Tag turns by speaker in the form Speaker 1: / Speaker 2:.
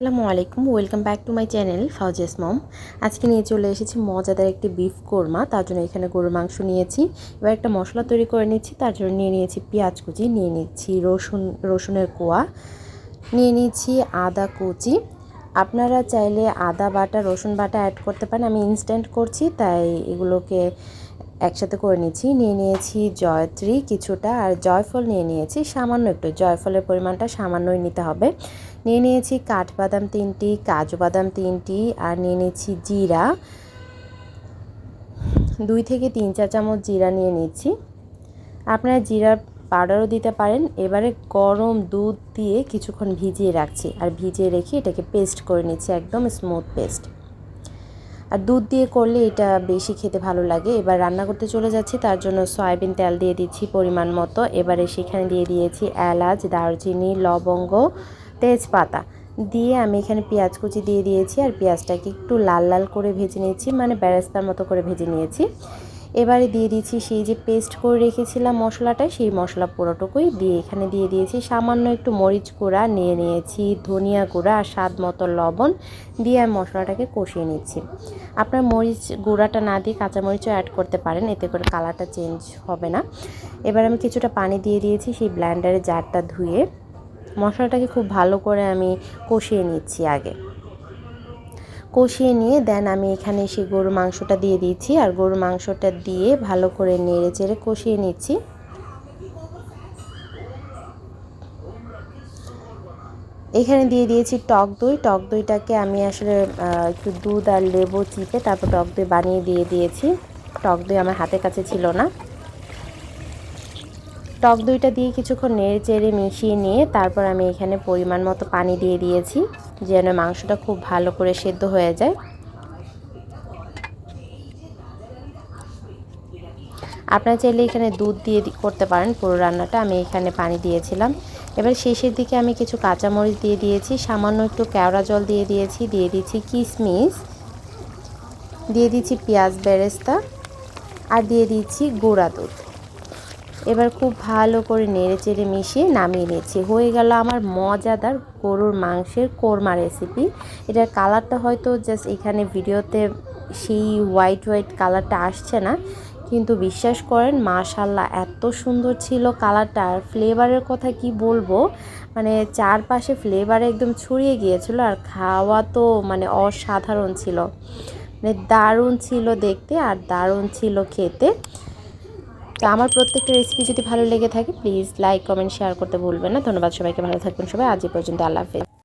Speaker 1: আসসালামু আলাইকুম, welcome back to my channel ফাউজেস mom. আজকে নিয়ে চলে এসেছি মজাদার একটি বিফ কোরমা, তার জন্য এখানে গরুর মাংস নিয়েছি। এবার একটা মশলা তৈরি করে নিচ্ছি, তার জন্য নিয়ে নিয়েছি পেঁয়াজ কুচি, নিয়ে নিচ্ছি রসুন, রসুনের কোয়া, নিয়ে নিচ্ছি আদা কুচি। আপনারা চাইলে আদা বাটা, রসুন বাটা অ্যাড করতে পারেন, আমি ইনস্ট্যান্ট করছি, তাই এগুলোকে একসাথে করে নিচ্ছি। নিয়ে নিয়েছি জয়ত্রী কিছুটা আর জয়ফল নিয়ে নিয়েছি। সামান্য একটু, জয়ফলের পরিমাণটা সামান্যই নিতে হবে। নিয়ে নিয়েছি কাঠবাদাম তিনটি, কাজু বাদাম তিনটি আর নিয়ে নিয়েছি জিরা। দুই থেকে তিন চা চামচ জিরা নিয়ে নিচ্ছি। আপনারা জিরার পাউডারও দিতে পারেন। এবারে গরম দুধ দিয়ে কিছুক্ষণ ভিজিয়ে রাখছি। আর ভিজিয়ে রেখে এটাকে পেস্ট করে নিচ্ছি, একদম স্মুথ পেস্ট আর দুধ দিয়ে করলে এটা বেশি খেতে ভালো লাগে। এবার রান্না করতে চলে যাচ্ছি, তার জন্য সয়াবিন তেল দিয়ে দিচ্ছি পরিমাণ মতো। এবারে সেখানে দিয়ে দিয়েছি এলাচ, দারচিনি, লবঙ্গ, তেজপাতা। দিয়ে আমি এখানে পেঁয়াজ কুচি দিয়ে দিয়েছি, আর পেঁয়াজটাকে একটু লাল লাল করে ভেজে নিয়েছি মানে ব্যারেস্তার মতো করে ভেজে নিয়েছি। এবারে দিয়ে দিয়েছি সেই যে পেস্ট করে রেখেছিলাম মশলাটা, সেই মশলা পুরোটুকুই দিয়ে এখানে দিয়ে দিয়েছি। সামান্য একটু মরিচ গুঁড়া নিয়ে নিয়েছি, ধনিয়া গুঁড়া আর স্বাদ মতো লবণ দিয়ে আমি মশলাটাকে কষিয়ে নিচ্ছি। আপনার মরিচ গুঁড়াটা না দিয়ে কাঁচামরিচও অ্যাড করতে পারেন, এতে করে কালারটা চেঞ্জ হবে না। এবার আমি কিছুটা পানি দিয়ে দিয়েছি সেই ব্ল্যান্ডারে জারটা ধুয়ে। মশলাটাকে খুব ভালো করে আমি কষিয়ে নিচ্ছি আগে। কষিয়ে নিয়ে দেন আমি এখানে সেই গরুর মাংসটা দিয়ে দিয়েছি আর গরুর মাংসটা দিয়ে ভালো করে নেড়ে চেড়ে কষিয়ে নিচ্ছি। এখানে দিয়ে দিয়েছি টক দই। টক দইটাকে আমি আসলে একটু দুধ আর লেবু চিপে তারপর টক দই বানিয়ে দিয়ে দিয়েছি। টক দই আমার হাতের কাছে ছিল না। টক দইটা দিয়ে কিছুক্ষণ নেড়ে চেড়ে মিশিয়ে নিয়ে তারপর আমি এখানে পরিমাণ মতো পানি দিয়ে দিয়েছি, যেন মাংসটা খুব ভালো করে সেদ্ধ হয়ে যায়। আপনারা চাইলে এখানে দুধ দিয়ে করতে পারেন, পুরো রান্নাটা আমি এখানে পানি দিয়েছিলাম। এবার শেষের দিকে আমি কিছু কাঁচামরিচ দিয়ে দিয়েছি, সামান্য একটু কেওড়া জল দিয়ে দিয়েছি, দিয়ে দিচ্ছি কিশমিশ, দিয়ে দিচ্ছি পেঁয়াজ বেরেস্তা, আর দিয়ে দিচ্ছি গুঁড়া দুধ। এবার খুব ভালো করে নেড়ে চেড়ে মিশিয়ে নামিয়ে নিয়েছি। হয়ে গেল আমার মজাদার গরুর মাংসের কোরমা রেসিপি এটার কালারটা হয়তো জাস্ট এখানে ভিডিওতে সেই হোয়াইট হোয়াইট কালারটা আসছে না, কিন্তু বিশ্বাস করেন মাশাল্লাহ এত সুন্দর ছিল কালারটা আর ফ্লেভারের কথা কি বলব? মানে চারপাশে ফ্লেভার একদম ছড়িয়ে গিয়েছিল আর খাওয়া তো মানে অসাধারণ ছিল। মানে দারুণ ছিল দেখতে আর দারুণ ছিল খেতে। তো আমার প্রত্যেকটা রেসিপি যদি ভালো লেগে থাকে প্লিজ লাইক কমেন্ট শেয়ার করতে ভুলবেন না। ধন্যবাদ সবাইকে, ভালো থাকবেন সবাই। আজ পর্যন্ত আল্লাহ হাফেজ।